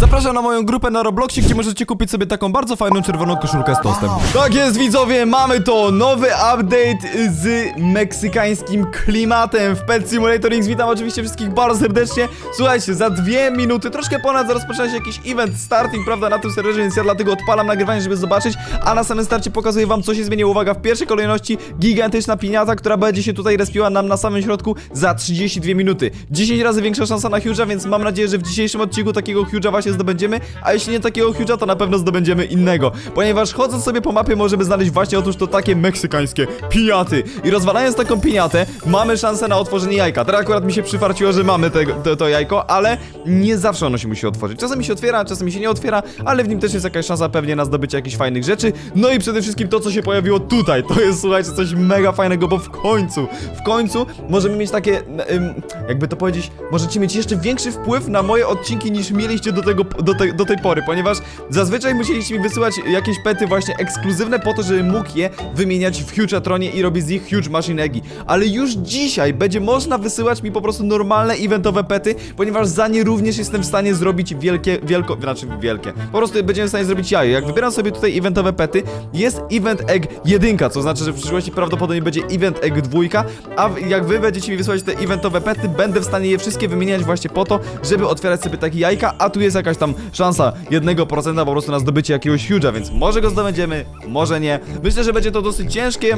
Zapraszam na moją grupę na Robloxie, gdzie możecie kupić sobie taką bardzo fajną czerwoną koszulkę z tostem. Tak jest widzowie, mamy to! Nowy update z meksykańskim klimatem w Pet Simulator X. Witam oczywiście wszystkich bardzo serdecznie. Słuchajcie, za dwie minuty, troszkę ponad, rozpoczyna się jakiś event starting, prawda, na tym serwerze, więc ja dlatego odpalam nagrywanie, żeby zobaczyć, a na samym starcie pokazuję wam, co się zmieniło. Uwaga, w pierwszej kolejności gigantyczna piniata, która będzie się tutaj respiła nam na samym środku za 32 minuty. 10 razy większa szansa na Huge'a, więc mam nadzieję, że w dzisiejszym odcinku takiego Huge'a właśnie zdobędziemy, a jeśli nie takiego Huge'a, to na pewno zdobędziemy innego, ponieważ chodząc sobie po mapie możemy znaleźć właśnie otóż to takie meksykańskie piniaty i rozwalając taką piniatę mamy szansę na otworzenie jajka. Teraz akurat mi się przyfarciło, że mamy te, to, to jajko, ale nie zawsze ono się musi otworzyć. Czasami się otwiera, czasami się nie otwiera, ale w nim też jest jakaś szansa pewnie na zdobycie jakichś fajnych rzeczy. No i przede wszystkim to, co się pojawiło tutaj, to jest słuchajcie coś mega fajnego, bo w końcu, w końcu możemy mieć takie, jakby to powiedzieć, możecie mieć jeszcze większy wpływ na moje odcinki niż mieliście do tego, do, te, do tej pory, ponieważ zazwyczaj musieliście mi wysyłać jakieś pety właśnie ekskluzywne po to, żebym mógł je wymieniać w Huge'atronie i robić z nich Huge Machine Eggi. Ale już dzisiaj będzie można wysyłać mi po prostu normalne eventowe pety, ponieważ za nie również jestem w stanie zrobić wielkie, wielko, znaczy wielkie. Po prostu będziemy w stanie zrobić jajo. Jak wybieram sobie tutaj eventowe pety, jest event egg 1, co znaczy, że w przyszłości prawdopodobnie będzie event egg 2, a jak wy będziecie mi wysyłać te eventowe pety, będę w stanie je wszystkie wymieniać właśnie po to, żeby otwierać sobie takie jajka, a tu jest jakaś tam szansa 1% po prostu na zdobycie jakiegoś huge'a, więc może go zdobędziemy, może nie. Myślę, że będzie to dosyć ciężkie.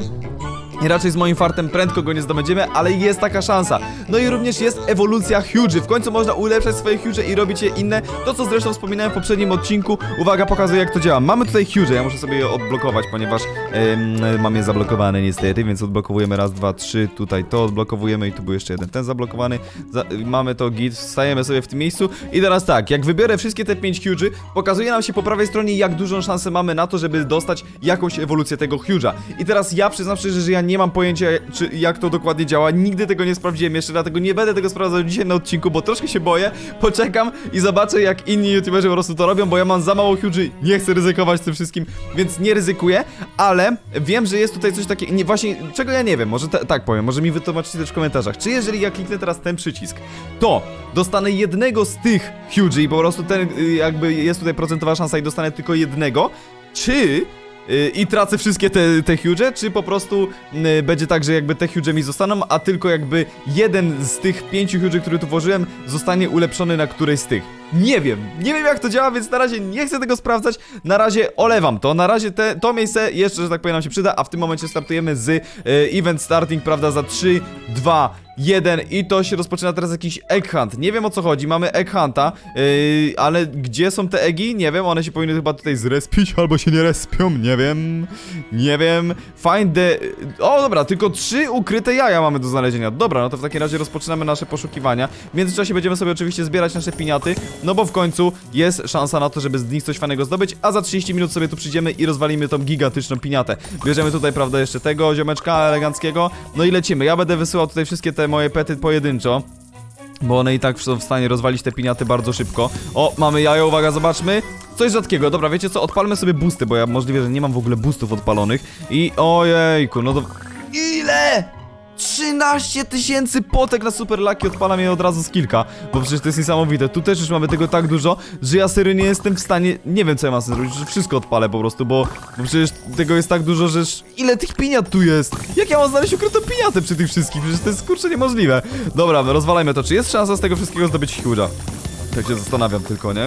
I raczej z moim fartem prędko go nie zdobędziemy, ale jest taka szansa. No i również jest ewolucja huge'y. W końcu można ulepszać swoje huge'e i robić je inne. To, co zresztą wspominałem w poprzednim odcinku. Uwaga, pokazuję jak to działa. Mamy tutaj huge'e, ja muszę sobie je odblokować, ponieważ em, mam je zablokowane niestety, więc odblokowujemy raz, dwa, trzy. Tutaj to odblokowujemy i tu był jeszcze jeden ten zablokowany. Za mamy to git, stajemy sobie w tym miejscu. I teraz tak, jak wybiorę wszystkie te pięć huge'y, pokazuje nam się po prawej stronie, jak dużą szansę mamy na to, żeby dostać jakąś ewolucję tego huge'a. I teraz ja przyznam szczerze, że ja nie mam pojęcia, czy, jak to dokładnie działa. Nigdy tego nie sprawdziłem jeszcze, dlatego nie będę tego sprawdzał dzisiaj na odcinku, bo troszkę się boję. Poczekam i zobaczę, jak inni youtuberzy po prostu to robią, bo ja mam za mało huge'y, nie chcę ryzykować tym wszystkim, więc nie ryzykuję, ale wiem, że jest tutaj coś takiego, nie, właśnie, czego ja nie wiem, może tak powiem, może mi wytłumaczycie też w komentarzach. Czy jeżeli ja kliknę teraz ten przycisk, to dostanę jednego z tych huge'y i po prostu ten, y, jakby jest tutaj procentowa szansa i dostanę tylko jednego, czy i tracę wszystkie te, te huge, czy po prostu y, będzie tak, że jakby te huge mi zostaną, a tylko jakby jeden z tych pięciu huge, które tu włożyłem, zostanie ulepszony na którejś z tych. Nie wiem, nie wiem jak to działa, więc na razie nie chcę tego sprawdzać, na razie olewam to, na razie te, to miejsce jeszcze, że tak powiem, nam się przyda, a w tym momencie startujemy z y, event starting, prawda, za 3, 2, 1 i to się rozpoczyna teraz jakiś egg hunt. Nie wiem o co chodzi, mamy egg hunta, yy, ale gdzie są te eggi? Nie wiem, one się powinny chyba tutaj zrespić albo się nie respią, nie wiem, nie wiem. Find the... O dobra, tylko trzy ukryte jaja mamy do znalezienia. Dobra, no to w takim razie rozpoczynamy nasze poszukiwania. W międzyczasie będziemy sobie oczywiście zbierać nasze piniaty, no bo w końcu jest szansa na to, żeby z nich coś fajnego zdobyć, a za 30 minut sobie tu przyjdziemy i rozwalimy tą gigantyczną piniatę. Bierzemy tutaj, prawda, jeszcze tego ziomeczka eleganckiego, no i lecimy. Ja będę wysyłał tutaj wszystkie te moje pety pojedynczo. Bo one i tak są w stanie rozwalić te piniaty bardzo szybko. O, mamy jajo, uwaga, zobaczmy. Coś rzadkiego, dobra, wiecie co, odpalmy sobie boosty, bo ja możliwe, że nie mam w ogóle boostów odpalonych. I ojejku, no to... Ile? 13 tysięcy potek na Super Lucky odpalam je od razu z kilka, bo przecież to jest niesamowite. Tu też już mamy tego tak dużo, że ja serio nie jestem w stanie, nie wiem co ja mam zrobić, że wszystko odpalę po prostu, bo, bo przecież tego jest tak dużo, że ile tych piniat tu jest? Jak ja mam znaleźć ukrytą piniatę przy tych wszystkich? Przecież to jest kurczę niemożliwe. Dobra, rozwalajmy to. Czy jest szansa z tego wszystkiego zdobyć huge'a? Tak się zastanawiam tylko, nie?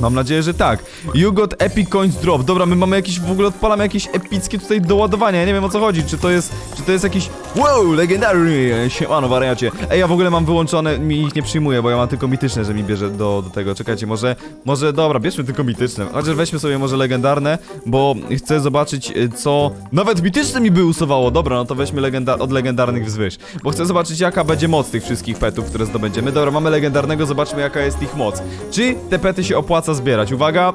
Mam nadzieję, że tak. You got epic coins drop. Dobra, my mamy jakieś, w ogóle odpalamy jakieś epickie tutaj doładowania. Ja nie wiem o co chodzi. Czy to jest, czy to jest jakiś... Wow, legendary! Siemano, wariacie. Ej, ja w ogóle mam wyłączone, mi ich nie przyjmuję, bo ja mam tylko mityczne, że mi bierze do, do tego. Czekajcie, może, może, dobra, bierzmy tylko mityczne. Chociaż weźmy sobie może legendarne, bo chcę zobaczyć, y, co... Nawet mityczne mi by usuwało. Dobra, no to weźmy legenda od legendarnych wzwyż. Bo chcę zobaczyć, jaka będzie moc tych wszystkich petów, które zdobędziemy. Dobra, mamy legendarnego, zobaczmy, jaka jest ich moc. Czy te pety się opłaca zbierać? Uwaga,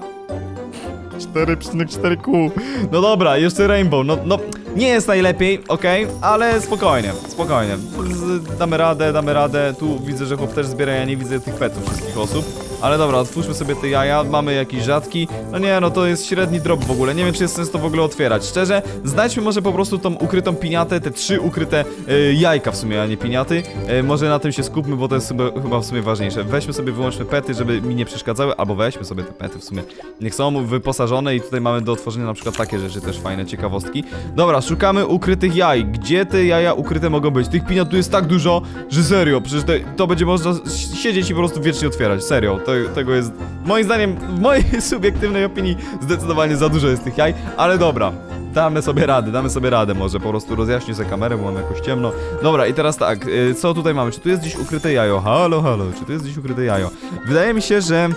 4,4Q. No dobra, jeszcze Rainbow. No, no nie jest najlepiej, okej, ale spokojnie, spokojnie. Z, damy radę, damy radę. Tu widzę, że chłop też zbiera, ja nie widzę tych petów wszystkich osób. Ale dobra, otwórzmy sobie te jaja, mamy jakiś rzadki. No nie, no to jest średni drop w ogóle, nie wiem czy jest sens to w ogóle otwierać. Szczerze, znajdźmy może po prostu tą ukrytą piniatę, te trzy ukryte e, jajka w sumie, a nie piniaty. E, może na tym się skupmy, bo to jest chyba, chyba w sumie ważniejsze. Weźmy sobie, wyłączmy pety, żeby mi nie przeszkadzały, albo weźmy sobie te pety w sumie. Niech są wyposażone i tutaj mamy do otworzenia na przykład takie rzeczy też fajne, ciekawostki. Dobra, szukamy ukrytych jaj. Gdzie te jaja ukryte mogą być? Tych piniat tu jest tak dużo, że serio, przecież te, to będzie można siedzieć i po prostu wiecznie otwierać. Serio, to, tego jest, moim zdaniem, w mojej subiektywnej opinii, zdecydowanie za dużo jest tych jaj, ale dobra. Damy sobie radę, damy sobie radę może, po prostu rozjaśnię sobie kamerę, bo mam jakoś ciemno. Dobra, i teraz tak, y, co tutaj mamy? Czy tu jest gdzieś ukryte jajo? Halo, halo, czy tu jest gdzieś ukryte jajo? Wydaje mi się, że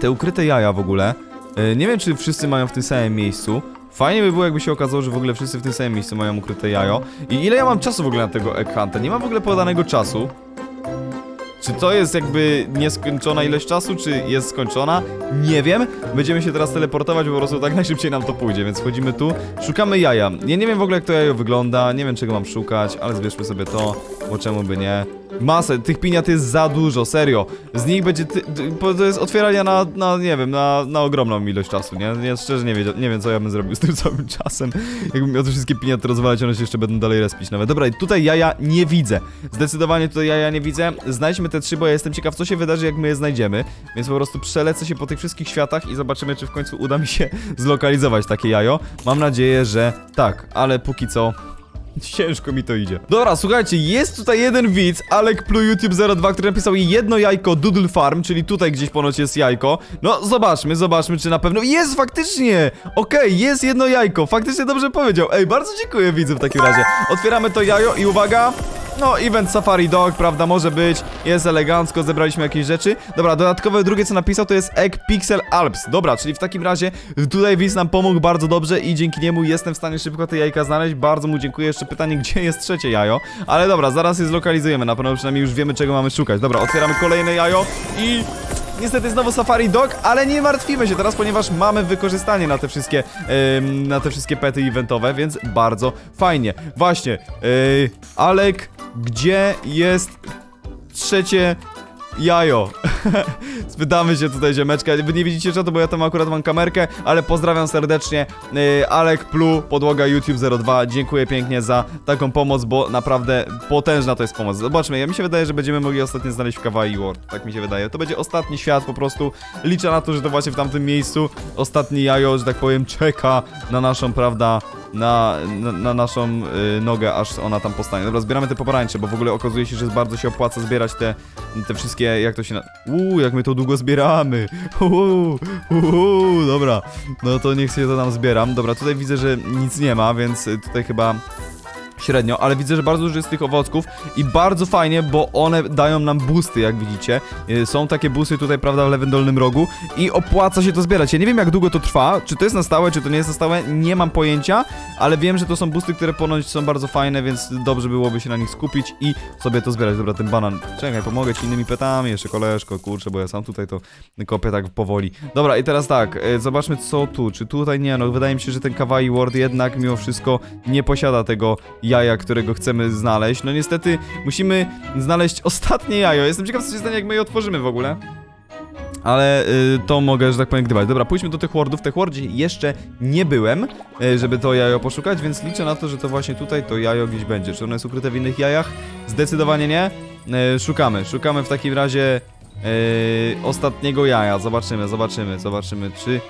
te ukryte jaja w ogóle, y, nie wiem czy wszyscy mają w tym samym miejscu. Fajnie by było, jakby się okazało, że w ogóle wszyscy w tym samym miejscu mają ukryte jajo. I ile ja mam czasu w ogóle na tego Egg Hunta? Nie mam w ogóle podanego czasu. Czy to jest jakby nieskończona ilość czasu, czy jest skończona? Nie wiem. Będziemy się teraz teleportować, bo po prostu tak najszybciej nam to pójdzie, więc wchodzimy tu. Szukamy jaja. Ja nie wiem w ogóle, jak to jajo wygląda, nie wiem, czego mam szukać, ale zbierzmy sobie to, bo czemu by nie. Masę, tych piniat jest za dużo, serio. Z nich będzie, ty, ty, to jest otwierania na, na nie wiem, na, na ogromną ilość czasu, nie? Ja szczerze nie, wiedział, nie wiem, co ja bym zrobił z tym całym czasem. Jakbym miał te wszystkie piniaty rozwalać, one się jeszcze będą dalej respić nawet. Dobra, tutaj jaja nie widzę. Zdecydowanie tutaj jaja nie widzę. Znajdźmy te trzy, bo ja jestem ciekaw, co się wydarzy, jak my je znajdziemy. Więc po prostu przelecę się po tych wszystkich światach i zobaczymy, czy w końcu uda mi się zlokalizować takie jajo. Mam nadzieję, że tak, ale póki co Ciężko mi to idzie. Dobra, słuchajcie, jest tutaj jeden widz, Alek Plu YouTube 02, który napisał jedno jajko Doodle Farm, czyli tutaj gdzieś ponoć jest jajko. No, zobaczmy, zobaczmy, czy na pewno... Jest faktycznie! Okej, jest jedno jajko, faktycznie dobrze powiedział. Ej, bardzo dziękuję widzu w takim razie. Otwieramy to jajo i uwaga... No, event Safari Dog, prawda, może być. Jest elegancko, zebraliśmy jakieś rzeczy. Dobra, dodatkowe drugie, co napisał, to jest Egg Pixel Alps. Dobra, czyli w takim razie tutaj Wiz nam pomógł bardzo dobrze i dzięki niemu jestem w stanie szybko te jajka znaleźć. Bardzo mu dziękuję. Jeszcze pytanie, gdzie jest trzecie jajo? Ale dobra, zaraz je zlokalizujemy. Na pewno przynajmniej już wiemy, czego mamy szukać. Dobra, otwieramy kolejne jajo i... Niestety znowu Safari Dog, ale nie martwimy się teraz, ponieważ mamy wykorzystanie na te wszystkie, na te wszystkie pety eventowe, więc bardzo fajnie. Właśnie, yy, Alek, gdzie jest trzecie jajo? Spytamy się tutaj ziemeczka. Wy nie widzicie czatu, bo ja tam akurat mam kamerkę, ale pozdrawiam serdecznie. Yy, Alek Plu, podłoga YouTube 02. Dziękuję pięknie za taką pomoc, bo naprawdę potężna to jest pomoc. Zobaczmy, ja mi się wydaje, że będziemy mogli ostatnio znaleźć w Kawaii World. Tak mi się wydaje. To będzie ostatni świat po prostu. Liczę na to, że to właśnie w tamtym miejscu ostatni jajo, że tak powiem, czeka na naszą, prawda, na, na, na naszą y, nogę, aż ona tam powstanie. Dobra, zbieramy te pomarańcze, bo w ogóle okazuje się, że bardzo się opłaca zbierać te, te wszystkie, jak to się na... Uuu, jak my to długo zbieramy. Uuu, uuu, dobra. No to niech się to tam zbieram. Dobra, tutaj widzę, że nic nie ma, więc y, tutaj chyba średnio, ale widzę, że bardzo dużo jest tych owocków i bardzo fajnie, bo one dają nam boosty, jak widzicie. Y, Są takie boosty tutaj, prawda, w lewym dolnym rogu i opłaca się to zbierać. Ja nie wiem, jak długo to trwa, czy to jest na stałe, czy to nie jest na stałe, nie mam pojęcia, ale wiem, że to są boosty, które ponoć są bardzo fajne, więc dobrze byłoby się na nich skupić i sobie to zbierać. Dobra, ten banan, czekaj, pomogę ci innymi petami, jeszcze koleżko, kurczę, bo ja sam tutaj to kopię tak powoli. Dobra, i teraz tak, y, zobaczmy co tu, czy tutaj nie, no wydaje mi się, że ten Kawaii World jednak mimo wszystko nie posiada tego jaja, którego chcemy znaleźć. No niestety musimy znaleźć ostatnie jajo. Jestem ciekaw, co się stanie, jak my je otworzymy w ogóle. Ale y, to mogę, że tak powiem, gdybać. Dobra, pójdźmy do tych wardów. Tych wardzie jeszcze nie byłem, y, żeby to jajo poszukać, więc liczę na to, że to właśnie tutaj to jajo gdzieś będzie. Czy ono jest ukryte w innych jajach? Zdecydowanie nie. Y, szukamy, szukamy w takim razie y, ostatniego jaja. Zobaczymy, zobaczymy, zobaczymy, czy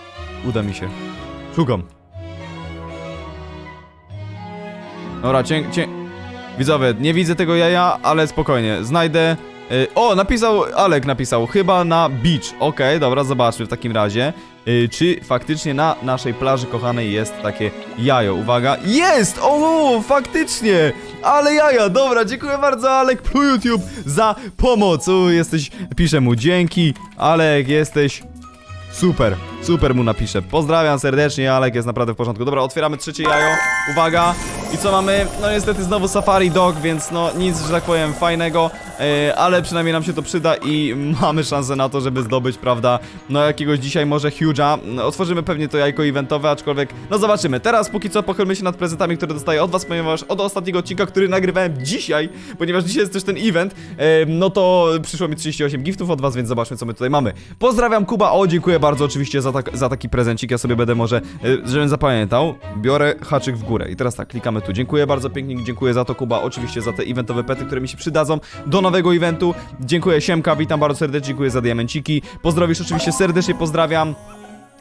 uda mi się. Szukam. Dobra, cię, cię... Widzowie, nie widzę tego jaja, ale spokojnie, znajdę... Y, o, napisał, Alek napisał, chyba na beach. Okej, dobra, zobaczmy w takim razie, y, czy faktycznie na naszej plaży kochanej jest takie jajo. Uwaga, jest! O, faktycznie! Ale jaja, dobra, dziękuję bardzo Alek Pro YouTube za pomoc. U, jesteś, piszę mu dzięki, Alek, jesteś Super, super mu napiszę. Pozdrawiam serdecznie, Alek jest naprawdę w porządku. Dobra, otwieramy trzecie jajo. Uwaga. I co mamy? No niestety znowu Safari Dog, więc no nic, że tak powiem, fajnego. e, ale przynajmniej nam się to przyda i mamy szansę na to, żeby zdobyć, prawda, no jakiegoś dzisiaj może huge'a. Otworzymy pewnie to jajko eventowe, aczkolwiek, no zobaczymy. Teraz póki co pochylmy się nad prezentami, które dostaję od was, ponieważ od ostatniego odcinka, który nagrywałem dzisiaj, ponieważ dzisiaj jest też ten event, e, no to przyszło mi 38 giftów od was, więc zobaczmy, co my tutaj mamy. Pozdrawiam Kuba, o dziękuję bardzo oczywiście za, tak, za taki prezencik, ja sobie będę może, e, żebym zapamiętał, biorę haczyk w górę i teraz tak, klikamy tu. Dziękuję bardzo pięknie, dziękuję za to Kuba, oczywiście za te eventowe pety, które mi się przydadzą do nowego eventu. Dziękuję Siemka, witam bardzo serdecznie, dziękuję za diamenciki. Pozdrowisz oczywiście serdecznie, pozdrawiam.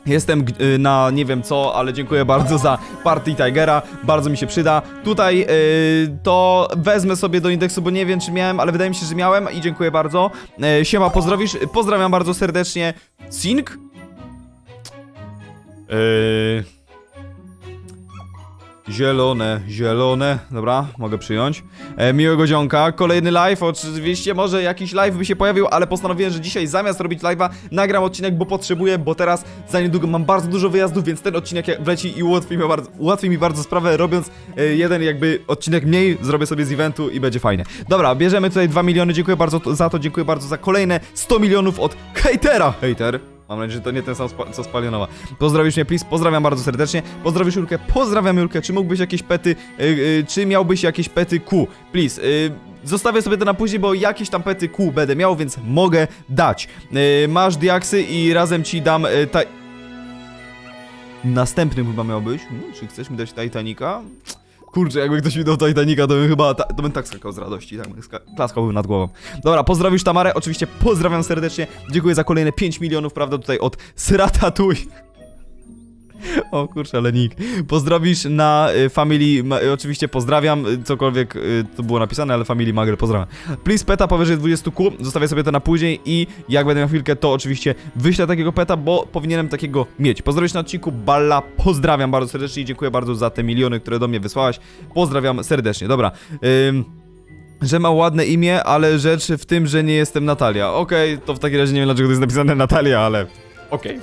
Jestem y, na nie wiem co, ale dziękuję bardzo za Party Tigera, bardzo mi się przyda. Tutaj y, to wezmę sobie do indeksu, bo nie wiem czy miałem, ale wydaje mi się, że miałem i dziękuję bardzo. Y, siema, pozdrowisz, pozdrawiam bardzo serdecznie. Sink? Yy... Zielone, zielone, dobra, mogę przyjąć. E, miłego dzionka, kolejny live, oczywiście może jakiś live by się pojawił, ale postanowiłem, że dzisiaj zamiast robić live'a, nagram odcinek, bo potrzebuję, bo teraz za niedługo mam bardzo dużo wyjazdów, więc ten odcinek wleci i ułatwi mi bardzo, ułatwi mi bardzo sprawę, robiąc e, jeden jakby odcinek mniej, zrobię sobie z eventu i będzie fajnie. Dobra, bierzemy tutaj 2 miliony, dziękuję bardzo za to, dziękuję bardzo za kolejne 100 milionów od hejtera. Hejter. Mam nadzieję, że to nie ten sam spa- co Spalionowa. Pozdrowisz mnie, please, pozdrawiam bardzo serdecznie. Pozdrowisz Julkę, pozdrawiam Julkę. Czy mógłbyś jakieś pety, y, y, czy miałbyś jakieś pety Q? Please, y, Zostawię sobie to na później, bo jakieś tam pety Q będę miał, więc mogę dać. Y, masz diaksy i razem ci dam y, ta... Następnym chyba miał być. Hmm, czy chcesz mi dać Titanica? Kurczę, jakby ktoś mi dał Titanica, to bym chyba, ta, to bym tak skakał z radości, tak bym ska- klaskałbym nad głową. Dobra, pozdrowisz Tamarę, oczywiście pozdrawiam serdecznie, dziękuję za kolejne 5 milionów, prawda, tutaj od Sratatuj. O kurczę, ale nick. Pozdrowisz na y, Family, y, oczywiście pozdrawiam, y, cokolwiek to było napisane, ale Family Magel pozdrawiam. Please peta powyżej 20 ku, zostawię sobie to na później i jak będę miał chwilkę, to oczywiście wyślę takiego peta, bo powinienem takiego mieć. Pozdrowisz na odcinku Balla, pozdrawiam bardzo serdecznie i dziękuję bardzo za te miliony, które do mnie wysłałaś. Pozdrawiam serdecznie, dobra. Ym, że ma ładne imię, ale rzecz w tym, że nie jestem Natalia. Okej, to w takim razie nie wiem dlaczego to jest napisane Natalia, ale... Okej.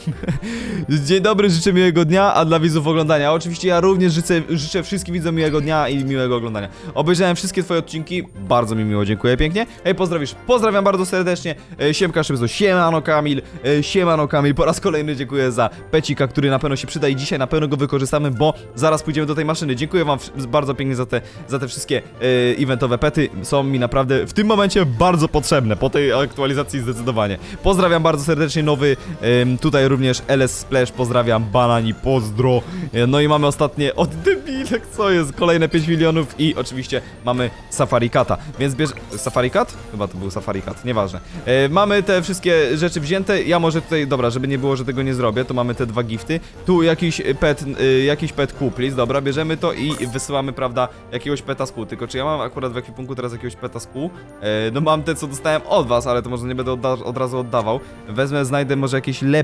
Dzień dobry, życzę miłego dnia, a dla widzów oglądania. Oczywiście ja również życzę, życzę wszystkim widzom miłego dnia i miłego oglądania. Obejrzałem wszystkie twoje odcinki, bardzo mi miło, dziękuję pięknie. Hej, pozdrowisz, pozdrawiam bardzo serdecznie. E, Siemka Szybzo, siemano Kamil, e, siemano Kamil. Po raz kolejny dziękuję za pecika, który na pewno się przyda i dzisiaj na pewno go wykorzystamy, bo zaraz pójdziemy do tej maszyny. Dziękuję wam bardzo pięknie za te, za te wszystkie e, eventowe pety. Są mi naprawdę w tym momencie bardzo potrzebne, po tej aktualizacji zdecydowanie. Pozdrawiam bardzo serdecznie nowy, tutaj również LS Splash, pozdrawiam, Banani, pozdro. No i mamy ostatnie, od debilek, co jest, kolejne 5 milionów i oczywiście mamy Safari Cata, więc bierz... Safari Cat? Chyba to był Safari Cat, nieważne. E, mamy te wszystkie rzeczy wzięte, ja może tutaj, dobra, żeby nie było, że tego nie zrobię, to mamy te dwa gifty. Tu jakiś pet, y, jakiś pet please, dobra, bierzemy to i wysyłamy, prawda, jakiegoś peta z Q, tylko czy ja mam akurat w ekwipunku teraz jakiegoś peta z Q? E, no mam te, co dostałem od was, ale to może nie będę odda od razu oddawał. Wezmę, znajdę może jakieś lepsze,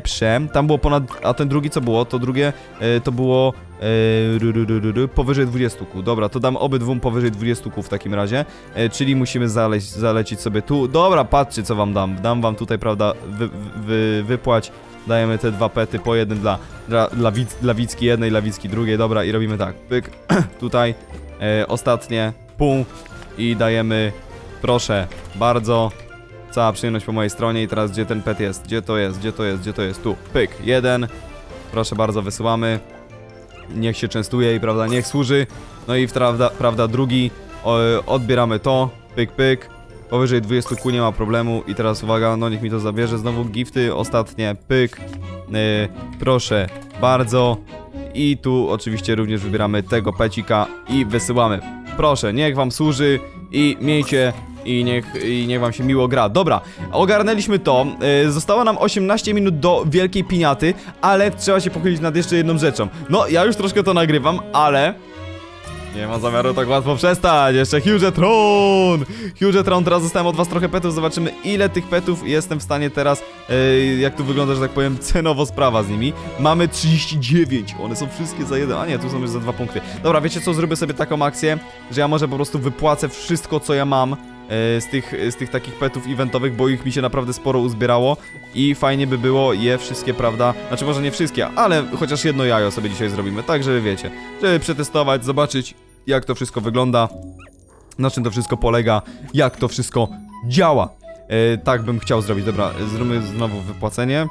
tam było ponad, a ten drugi co było? To drugie, e, to było e, ru, ru, ru, powyżej 20 Q, dobra, to dam obydwum powyżej 20 Q w takim razie, e, czyli musimy zaleć, zalecić sobie tu, dobra, patrzcie co wam dam, dam wam tutaj, prawda, wy, wy, wypłać. Dajemy te dwa pety po jednym dla, dla, dla, wic, dla Wicki jednej, dla Wicki drugiej. Dobra, i robimy tak. Pyk, tutaj e, ostatnie, pół. I dajemy, proszę, bardzo, cała przyjemność po mojej stronie i teraz gdzie ten pet jest? Gdzie to jest? Gdzie to jest? Gdzie to jest? Tu, pyk, jeden, proszę bardzo, wysyłamy. Niech się częstuje i prawda, niech służy. No i prawda, prawda drugi, o, odbieramy to, pyk, pyk. Powyżej 20 ku nie ma problemu i teraz uwaga, no niech mi to zabierze, znowu gifty, ostatnie, pyk, yy, proszę bardzo i tu oczywiście również wybieramy tego pecika i wysyłamy. Proszę, niech wam służy i miejcie i niech, i niech wam się miło gra. Dobra, ogarnęliśmy to. Yy, zostało nam 18 minut do wielkiej piniaty, ale trzeba się pochylić nad jeszcze jedną rzeczą. No, ja już troszkę to nagrywam, ale nie mam zamiaru tak łatwo przestać. Jeszcze Hugetron! Hugetron, teraz dostałem od was trochę petów. Zobaczymy, ile tych petów jestem w stanie teraz, e, jak tu wygląda, że tak powiem, cenowo sprawa z nimi. Mamy 39. One są wszystkie za jeden. A nie, tu są już za dwa punkty. Dobra, wiecie co? Zrobię sobie taką akcję, że ja może po prostu wypłacę wszystko, co ja mam. E, Z tych, z tych takich petów eventowych, bo ich mi się naprawdę sporo uzbierało i fajnie by było je wszystkie, prawda? Znaczy może nie wszystkie, ale chociaż jedno jajo sobie dzisiaj zrobimy, tak żeby wiecie, żeby przetestować, zobaczyć jak to wszystko wygląda, na czym to wszystko polega, jak to wszystko działa. E, tak bym chciał zrobić. Dobra, zróbmy znowu wypłacenie.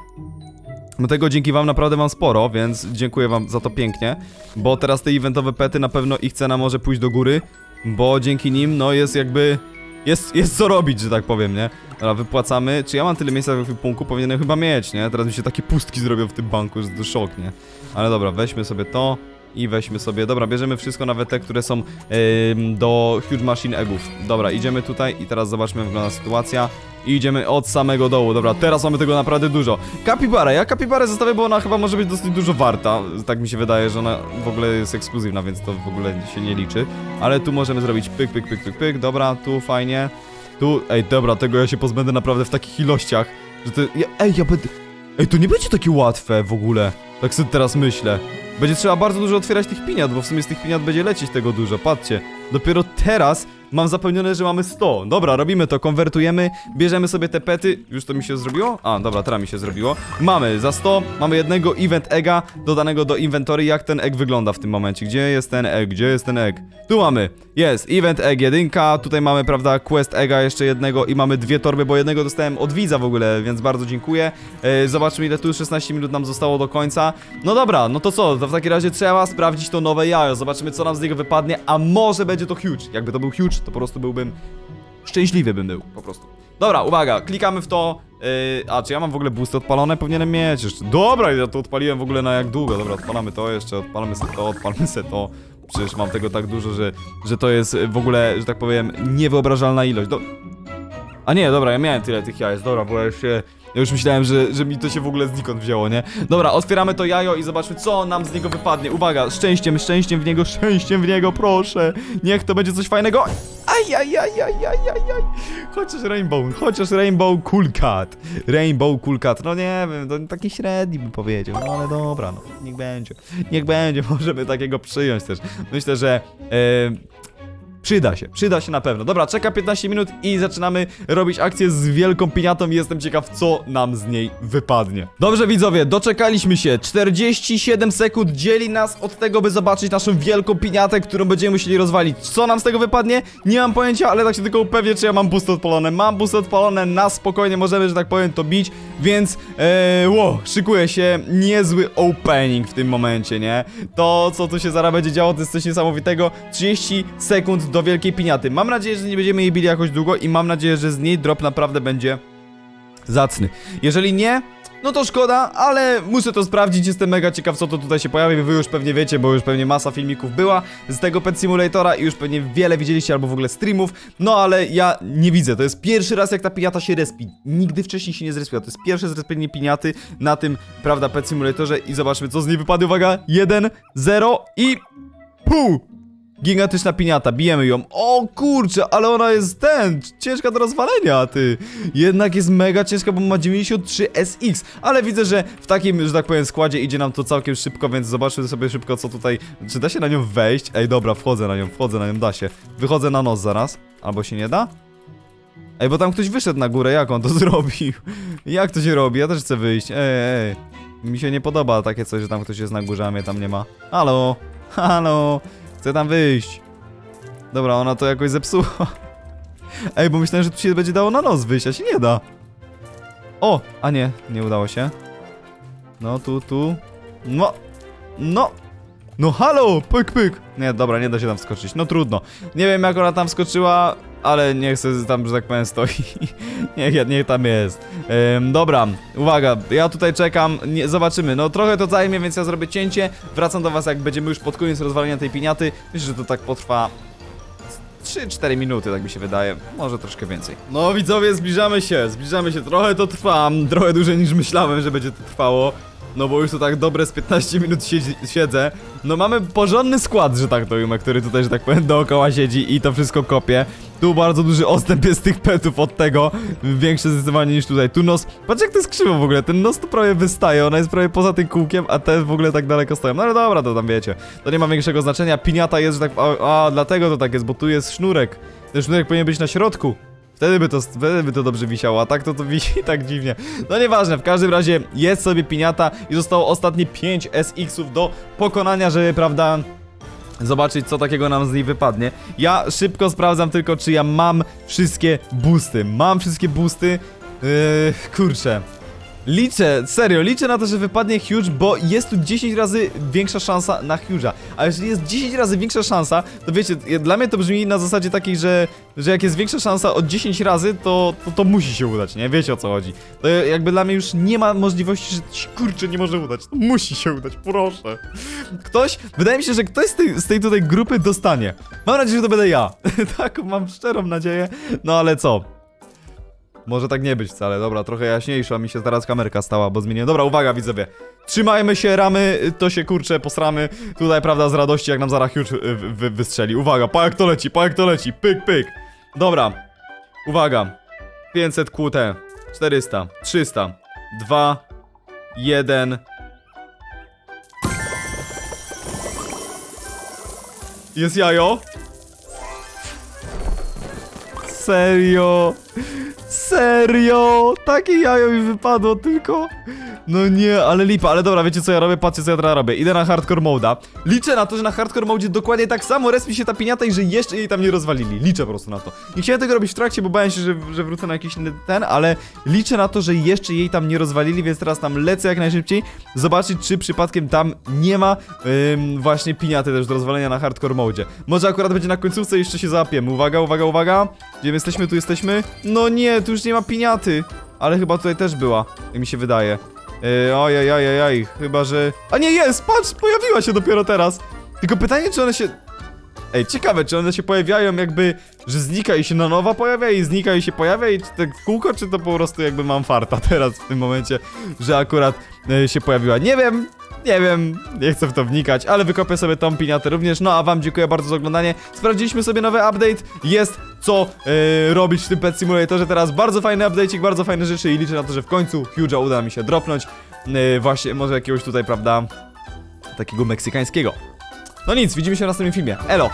No tego dzięki wam naprawdę mam sporo, więc dziękuję wam za to pięknie, bo teraz te eventowe pety na pewno ich cena może pójść do góry, bo dzięki nim no jest jakby, jest, jest co robić, że tak powiem, nie? Dobra, wypłacamy, czy ja mam tyle miejsca w ekwipunku? Powinienem chyba mieć, nie? Teraz mi się takie pustki zrobią w tym banku, że to szok, nie? Ale dobra, weźmy sobie to i weźmy sobie, dobra, bierzemy wszystko, nawet te, które są ym, do Huge Machine Eggów. Dobra, idziemy tutaj i teraz zobaczmy jak wygląda sytuacja. I idziemy od samego dołu. Dobra, teraz mamy tego naprawdę dużo. Kapibara, ja kapibarę zostawię, bo ona chyba może być dosyć dużo warta. Tak mi się wydaje, że ona w ogóle jest ekskluzywna, więc to w ogóle się nie liczy. Ale tu możemy zrobić pyk, pyk, pyk, pyk, pyk. Dobra, tu fajnie. Tu, ej, dobra, tego ja się pozbędę naprawdę w takich ilościach, że to... Ja, ej, ja będę... Ej, to nie będzie takie łatwe w ogóle. Tak sobie teraz myślę. Będzie trzeba bardzo dużo otwierać tych piniat, bo w sumie z tych piniat będzie lecieć tego dużo. Patrzcie, dopiero teraz mam zapewnione, że mamy 100. Dobra, robimy to, konwertujemy, bierzemy sobie te pety. Już to mi się zrobiło? A, dobra, teraz mi się zrobiło. Mamy za 100, mamy jednego event egga dodanego do inventory. Jak ten egg wygląda w tym momencie? Gdzie jest ten egg? Gdzie jest ten egg? Tu mamy. Jest, event egg jedynka, tutaj mamy, prawda, quest egga jeszcze jednego i mamy dwie torby, bo jednego dostałem od widza w ogóle, więc bardzo dziękuję. E, zobaczmy ile tu 16 minut nam zostało do końca. No dobra, no to co, to w takim razie trzeba sprawdzić to nowe jajo, zobaczymy co nam z niego wypadnie, a może będzie to huge. Jakby to był huge, to po prostu byłbym szczęśliwy bym był, po prostu. Dobra, uwaga, klikamy w to. Yy, a, czy ja mam w ogóle boosty odpalone? Powinienem mieć jeszcze. Dobra, ja to odpaliłem w ogóle na jak długo. Dobra, odpalamy to jeszcze, odpalamy sobie to, odpalamy sobie to. Przecież mam tego tak dużo, że, że to jest w ogóle, że tak powiem, niewyobrażalna ilość. Do... A nie, dobra, ja miałem tyle tych jajec, dobra, bo ja się... Ja już myślałem, że, że mi to się w ogóle znikąd wzięło, nie? Dobra, otwieramy to jajo i zobaczmy, co nam z niego wypadnie. Uwaga, szczęściem, szczęściem w niego, szczęściem w niego, proszę. Niech to będzie coś fajnego. Aj, aj, aj, aj, aj, aj, aj. Chociaż Rainbow, chociaż Rainbow Cool Cat. Rainbow Cool Cat, no nie wiem, to taki średni bym powiedział, no ale dobra, no, niech będzie. Niech będzie, możemy takiego przyjąć też. Myślę, że... E, Przyda się, przyda się na pewno. Dobra, czeka 15 minut i zaczynamy robić akcję z wielką piniatą jestem ciekaw, co nam z niej wypadnie. Dobrze, widzowie, doczekaliśmy się. 47 sekund dzieli nas od tego, by zobaczyć naszą wielką piniatę, którą będziemy musieli rozwalić. Co nam z tego wypadnie? Nie mam pojęcia, ale tak się tylko upewnię, czy ja mam busty odpalone. Mam busty odpalone, na spokojnie możemy, że tak powiem, to bić, więc ee, wow, szykuje się niezły opening w tym momencie, nie? To, co tu się zaraz będzie działo, to jest coś niesamowitego. 30 sekund do wielkiej piniaty. Mam nadzieję, że nie będziemy jej bili jakoś długo i mam nadzieję, że z niej drop naprawdę będzie zacny. Jeżeli nie, no to szkoda, ale muszę to sprawdzić, jestem mega ciekaw co to tutaj się pojawi, wy już pewnie wiecie, bo już pewnie masa filmików była z tego Pet Simulatora i już pewnie wiele widzieliście albo w ogóle streamów, no ale ja nie widzę, to jest pierwszy raz jak ta piniata się respi, nigdy wcześniej się nie zrespiła, to jest pierwsze zrespienie piniaty na tym, prawda, Pet Simulatorze i zobaczmy co z niej wypadnie, uwaga, 1, 0 i pół! Gigantyczna piniata, bijemy ją. O kurczę, ale ona jest ten, ciężka do rozwalenia, ty. Jednak jest mega ciężka, bo ma 93 SX, ale widzę, że w takim, że tak powiem, składzie idzie nam to całkiem szybko, więc zobaczmy sobie szybko, co tutaj, czy da się na nią wejść? Ej, dobra, wchodzę na nią, wchodzę na nią, da się. Wychodzę na nos zaraz, albo się nie da? Ej, bo tam ktoś wyszedł na górę, jak on to zrobił? Jak to się robi? Ja też chcę wyjść, ej, ej. Mi się nie podoba takie coś, że tam ktoś jest na górze, a mnie tam nie ma. Halo, halo. Chcę tam wyjść. Dobra, ona to jakoś zepsuła. Ej, bo myślałem, że tu się będzie dało na nos wyjść, a się nie da. O, a nie, nie udało się. No, tu, tu. No, no. No halo, pyk, pyk. Nie, dobra, nie da się tam wskoczyć. No trudno. Nie wiem, jak ona tam wskoczyła, ale niech se tam, że tak powiem, stoi. niech, niech tam jest. Ym, dobra, uwaga, ja tutaj czekam, nie, zobaczymy. No trochę to zajmie, więc ja zrobię cięcie. Wracam do was, jak będziemy już pod koniec rozwalenia tej piniaty. Myślę, że to tak potrwa 3-4 minuty, tak mi się wydaje. Może troszkę więcej. No widzowie, zbliżamy się, zbliżamy się. Trochę to trwa, trochę dłużej niż myślałem, że będzie to trwało. No bo już tu tak dobre z 15 minut siedzi, siedzę. No mamy porządny skład, że tak to ujmę, który tutaj, że tak powiem, dookoła siedzi i to wszystko kopie. Tu bardzo duży odstęp jest tych petów od tego. Większe zdecydowanie niż tutaj. Tu nos. Patrz jak to jest krzywo w ogóle. Ten nos tu prawie wystaje. Ona jest prawie poza tym kółkiem, a te w ogóle tak daleko stoją. No ale dobra, to tam wiecie. To nie ma większego znaczenia. Piniata jest, że tak. A, a dlatego to tak jest, bo tu jest sznurek. Ten sznurek powinien być na środku. Wtedy by to, wtedy by to dobrze wisiało, a tak to to wisi tak dziwnie. No nieważne, w każdym razie jest sobie piniata i zostało ostatnie 5 SX-ów do pokonania, żeby, prawda, zobaczyć, co takiego nam z niej wypadnie. Ja szybko sprawdzam tylko, czy ja mam wszystkie boosty. Mam wszystkie boosty. Yy, kurczę. Liczę, serio, liczę na to, że wypadnie Huge, bo jest tu 10 razy większa szansa na Huge'a. A jeżeli jest 10 razy większa szansa, to wiecie, dla mnie to brzmi na zasadzie takiej, że, że jak jest większa szansa od 10 razy, to, to, to musi się udać, nie? Wiecie o co chodzi. To jakby dla mnie już nie ma możliwości, że kurczę nie może udać. To musi się udać, proszę. Ktoś, wydaje mi się, że ktoś z tej, z tej tutaj grupy dostanie. Mam nadzieję, że to będę ja. Taką mam szczerą nadzieję. No ale co? Może tak nie być wcale, dobra, trochę jaśniejsza mi się teraz kamerka stała, bo zmieniłem. Dobra, uwaga widzowie. Trzymajmy się, ramy, to się kurczę, posramy. Tutaj, prawda, z radości, jak nam zaraz huge y, wy, wystrzeli. Uwaga, pa jak to leci, pa jak to leci, pyk, pyk. Dobra, uwaga. 500 QT, 400, 300, 2, 1. Jest jajo? Serio? Serio? Takie jajo mi wypadło tylko. No nie, ale lipa, ale dobra, wiecie co ja robię? Patrzcie co ja teraz robię. Idę na hardcore moda. Liczę na to, że na hardcore modzie dokładnie tak samo respi się ta piniata i że jeszcze jej tam nie rozwalili. Liczę po prostu na to. Nie chciałem tego robić w trakcie, bo bałem się, że, że wrócę na jakiś inny ten, ale liczę na to, że jeszcze jej tam nie rozwalili, więc teraz tam lecę jak najszybciej. Zobaczyć, czy przypadkiem tam nie ma ym, właśnie piniaty też do rozwalenia na hardcore modzie. Może akurat będzie na końcówce i jeszcze się załapiemy. Uwaga, uwaga, uwaga. Gdzie my jesteśmy? Tu jesteśmy. No nie, tu już nie ma piniaty. Ale chyba tutaj też była, jak mi się wydaje. Yy, ojej, ojej, ojej, chyba że... A nie, jest, patrz, pojawiła się dopiero teraz. Tylko pytanie, czy one się... Ej, ciekawe, czy one się pojawiają jakby, że znika i się na nowa pojawia i znika i się pojawia i czy tak w kółko, czy to po prostu jakby mam farta teraz w tym momencie, że akurat e, się pojawiła. Nie wiem, nie wiem, nie chcę w to wnikać, ale wykopię sobie tą piniatę również. No a wam dziękuję bardzo za oglądanie. Sprawdziliśmy sobie nowy update. Jest co e, robić w tym Pet Simulatorze teraz. Bardzo fajny update'ik, bardzo fajne rzeczy i liczę na to, że w końcu Huge'a uda mi się dropnąć. E, właśnie, może jakiegoś tutaj, prawda, takiego meksykańskiego. No nic, widzimy się w następnym filmie. Elo!